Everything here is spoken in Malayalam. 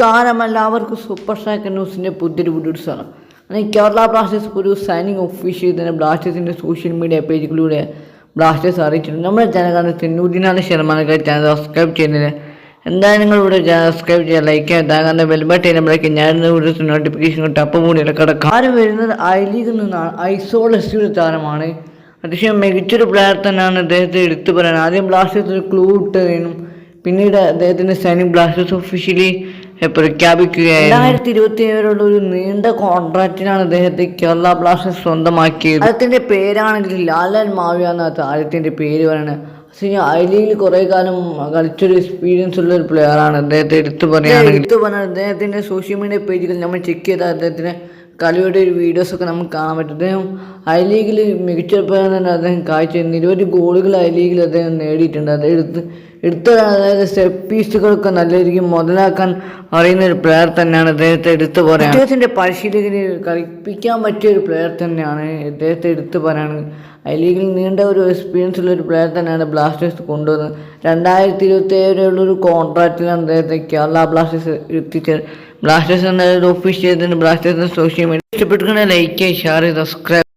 നമസ്കാരം എല്ലാവർക്കും സൂപ്പർ സ്റ്റാക്ക് ന്യൂസിന്റെ പുതിയൊരു വീഡിയോസാണ് അങ്ങനെ കേരള ബ്ലാസ്റ്റേഴ്സ് ഒരു സൈനിങ് ഒഫീഷ്യൽ തന്നെ ബ്ലാസ്റ്റേഴ്സിന്റെ സോഷ്യൽ മീഡിയ പേജുകളിലൂടെ ബ്ലാസ്റ്റേഴ്സ് അറിയിച്ചിട്ടുണ്ട്. നമ്മുടെ ചാനൽ തൊണ്ണൂറ്റിനാല് ശതമാനം ചാനൽ സബ്സ്ക്രൈബ് ചെയ്യുന്നില്ല എന്തായാലും നിങ്ങൾ ഇവിടെ സബ്സ്ക്രൈബ് ചെയ്യുക ലൈക്ക് ചെയ്യുക താങ്കളുടെ ബെൽബട്ട് ചെയ്യുമ്പോഴേക്കും ഞാൻ വീഡിയോസ് നോട്ടിഫിക്കേഷൻ കിട്ടും അപ്പോൾ കൂടി കിടക്കാം. ആര് വരുന്നത് ഐ ലീഗിൽ നിന്നാണ്. ഐസോൾ എസ് താരമാണ്. അത്യാവശ്യം മികച്ചൊരു പ്ലെയർ തന്നെയാണ് അദ്ദേഹത്തെ എടുത്തു പറയാൻ. ആദ്യം ബ്ലാസ്റ്റേഴ്സ് ഒരു ക്ലൂ ഇട്ടതിനും പിന്നീട് അദ്ദേഹത്തിന്റെ സൈനിങ് ബ്ലാസ്റ്റേഴ്സ് ഒഫീഷ്യലി പ്രഖ്യാപിക്കുകയായിരുന്നു. രണ്ടായിരത്തി ഇരുപത്തി ഏഴിലുള്ള ഒരു നീണ്ട കോൺട്രാക്റ്റിനാണ് അദ്ദേഹത്തെ കേരള ബ്ലാസ്റ്റേഴ്സ് സ്വന്തമാക്കിയത്. അദ്ദേഹത്തിന്റെ പേരാണെങ്കിൽ ലാലൻ മാവിയ എന്ന താരത്തിന്റെ പേര് പറയുന്നത് ഐ ലീഗിൽ കുറെ കാലം കളിച്ചൊരു എക്സ്പീരിയൻസ് ഉള്ള ഒരു പ്ലെയർ ആണ്. അദ്ദേഹത്തെ എടുത്തു പറയുകയാണെങ്കിൽ എടുത്തു പറഞ്ഞാൽ അദ്ദേഹത്തിന്റെ സോഷ്യൽ മീഡിയ പേജുകൾ നമ്മൾ ചെക്ക് ചെയ്താൽ അദ്ദേഹത്തിന് കളിയുടെ ഒരു വീഡിയോസൊക്കെ നമുക്ക് കാണാൻ പറ്റും. അദ്ദേഹം ഐ ലീഗിൽ മികച്ച തന്നെ അദ്ദേഹം കാഴ്ച നിരവധി ഗോളുകൾ ഐ ലീഗിൽ അദ്ദേഹം നേടിയിട്ടുണ്ട്. അദ്ദേഹം എടുത്ത് എടുത്ത അതായത് സ്റ്റെപ്പ് പീസുകളൊക്കെ നല്ല രീതിക്ക് മുതലാക്കാൻ അറിയുന്ന ഒരു പ്ലെയർ തന്നെയാണ് അദ്ദേഹത്തെ എടുത്തു പറയാൻ. അദ്ദേഹത്തിന്റെ പരിശീലകന് കളിപ്പിക്കാൻ പറ്റിയ ഒരു പ്ലെയർ തന്നെയാണ് അദ്ദേഹത്തെ എടുത്തു പറയാൻ ഐ ലീഗിൽ നീണ്ട ഒരു എക്സ്പീരിയൻസ് ഉള്ള ഒരു പ്ലെയർ തന്നെയാണ് ബ്ലാസ്റ്റേഴ്സ് കൊണ്ടുവന്നത് രണ്ടായിരത്തി ഇരുപത്തി ഏഴിലുള്ള കോൺട്രാക്റ്റിലാണ് അദ്ദേഹത്തെ കേരള ബ്ലാസ്റ്റേഴ്സ് എത്തിച്ചത് ബ്ലാസ്റ്റേഴ്സ് എന്ന ഒഫീഷ്യൽ ബ്ലാസ്റ്റേഴ്സിന്റെ സോഷ്യൽ മീഡിയ ഇഷ്ടപ്പെട്ടിട്ടുണ്ടെങ്കിൽ ലൈക്ക് ഷെയർ സബ്സ്ക്രൈബ്